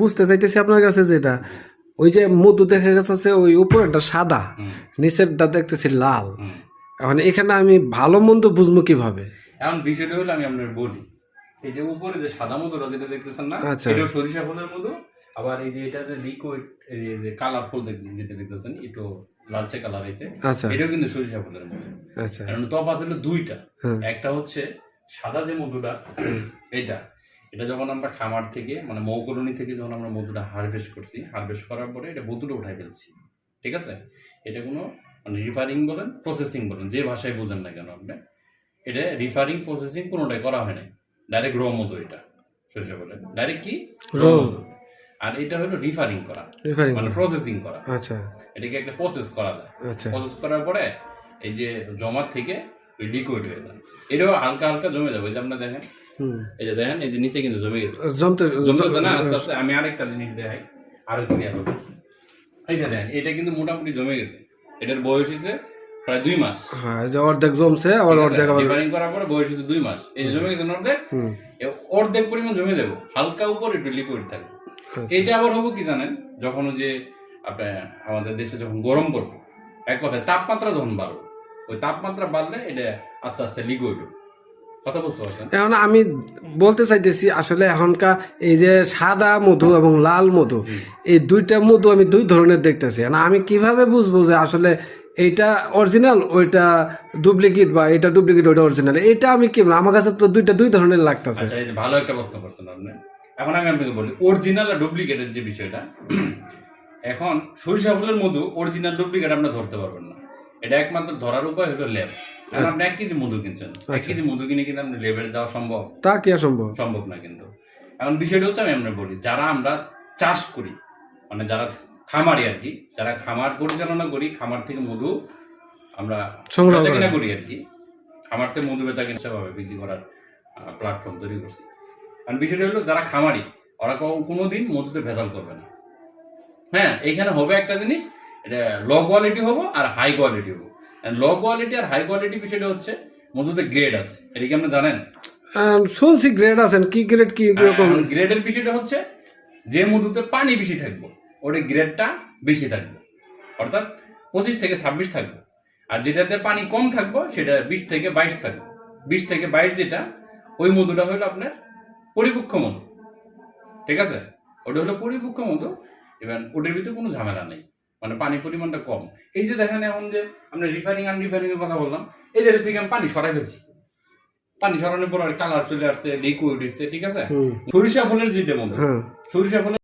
বুঝতে চাইতেছি আপনার কাছে যেটা। ওই যে মধু দেখা গেছে ওই উপরেরটা সাদা নিচেরটা দেখতেছি লাল। এখন এখানে আমি ভালো মন্দ বুঝব কীভাবে? এখন বিষয়টা হলো আমি আপনার বলি এই যে উপরে যে সাদা মধুটা যেটা দেখতেছেন না আচ্ছা। এটাও সরিষা ফুলের মধু আবার এই যে এটা যে লিকুইড এই যে কালারফুল যেটা দেখতেছেন একটু লালচে কালার আছে আচ্ছা। এটাও কিন্তু সরিষা ফুলের মধু। আচ্ছা। কারণ তফাৎ হলো দুইটা। হ্যাঁ। একটা হচ্ছে সাদা যে মধুটা এটা। এটা যখন আমরা খামার থেকে মানে মৌকরণী থেকে যখন আমরা মধুটা হারভেস্ট করছি হারভেস্ট করার পরে এটা মধুটা উঠাই ফেলছি। ঠিক আছে? এটা কোনো মানে রিফারিং বলেন প্রসেসিং বলেন যে ভাষায় বুঝেন না কেন আপনি এটা রিফারিং প্রসেসিং কোনোটাই করা হয় নাই। ডাইরেক্ট র মধু এটা সরিষা বলে। ডাইরেক্ট কি। মধু। আর এটা হলো রিফারিং করা মানে প্রসেসিং করা। আচ্ছা। এটাকে একটা প্রসেস করা যায়। আচ্ছা। প্রসেস করার পরে এই যে জমার থেকে ওই লিকুইড হয়ে যায়। এটাও হালকা হালকা জমে যাবে এই যে আপনার দেখেন। এই যে দেখেন এই যে নিচে কিন্তু জমে গেছে। জমতে জমতেছে না? আস্তে আস্তে আমি আরেকটা জিনিস দেখাই আরও ক্লিয়ার হবে। এই যে দেখেন এটা কিন্তু মোটামুটি জমে গেছে। এটার বয়স হয়েছে প্রায় দুই মাস। হ্যাঁ যে অর্ধেক জমছে আবার অর্ধেক আবার রিফারিং করার পরে বয়স হয়েছে দুই মাস। এই জমে গেছে অর্ধেক? অর্ধেক পরিমাণ জমে দেবো হালকা উপর একটু লিকুইড থাকবে। আচ্ছা। এটা আবার হব কি জানেন? যখন যে আপনার আমাদের দেশে যখন গরম পড়বে এক কথায় তাপমাত্রা যখন বাড়বে ওই তাপমাত্রা বাড়লে এটা আস্তে আস্তে বুঝতে পারছেন? এখন আমি বলতে চাইতেছি আসলে এখনকার এই যে সাদা মধু এবং লাল মধু এই দুইটা মধু আমি দুই ধরনের দেখতেছি। না আমি কীভাবে বুঝব যে আসলে এইটা অরিজিনাল ওইটা ডুপ্লিকেট বা এটা ডুপ্লিকেট ওইটা অরিজিনাল এটা আমি কি আমার কাছে তো দুইটা দুই ধরনের লাগতেছে। আচ্ছা ভালো একটা প্রশ্ন করছেন আপনি। এখন আমি আপনাকে বলি অরিজিনাল আর ডুপ্লিকেটের যে বিষয়টা এখন সরিষা ফুলের মধু অরিজিনাল ডুপ্লিকেট আপনি ধরতে পারবেন না। এটা একমাত্র ধরার উপায় হলো ল্যাব কারণ আপনি এক কেজি মধু কিনছেন। এক আচ্ছা। কেজি মধু কিনে কিন্তু আপনি লেবেল দেওয়া সম্ভব। তা কি সম্ভব? সম্ভব না কিন্তু। এখন বিষয়টা হচ্ছে আমি আপনার বলি যারা আমরা চাষ করি মানে যারা খামারি আর কি যারা খামার পরিচালনা করি খামার থেকে মধু আমরা কিনা করি। আর কি। খামার থেকে মধু বেচা কিনা সেভাবে বিক্রি করার প্ল্যাটফর্ম তৈরি করছি। কারণ বিষয়টা হলো যারা খামারি ওরা কোনোদিন মধুতে ভেজাল করবে না। হ্যাঁ এইখানে হবে একটা জিনিস এটা লো কোয়ালিটি হব আর হাই কোয়ালিটি হব। লো কোয়ালিটি আর হাই কোয়ালিটি বিষয়টা হচ্ছে মধুতে গ্রেড আছে। এটা কি আপনি জানেন? শুনছি গ্রেড আছেন কি গ্রেড কি গ্রেডের বিষয়টা হচ্ছে যে মধুতে পানি বেশি থাকবে ওটা গ্রেডটা বেশি থাকবে। অর্থাৎ পঁচিশ থেকে ছাব্বিশ থাকবে। আর যেটাতে পানি কম থাকবে সেটা বিশ থেকে বাইশ থাকবে। বিশ থেকে বাইশ যেটা ওই মধুটা হলো আপনার পরিপক্ষ মধু। ঠিক আছে? ওটা হলো পরিপক্ষ মধু। এবার ওটার ভিতরে কোনো ঝামেলা নেই। মানে পানি পরিমাণটা কম। এই যে দেখেন এখন যে আমরা রিফাইনিং আন রিফাইনিং এর কথা বললাম এই জায়গা থেকে আমি পানি সরাই ফেলছি। পানি সরানোর পর কালার চলে আসছে লিকুইড হচ্ছে ঠিক আছে? সরিষা ফুলের যে মধু হ্যাঁ। সরিষা ফুলের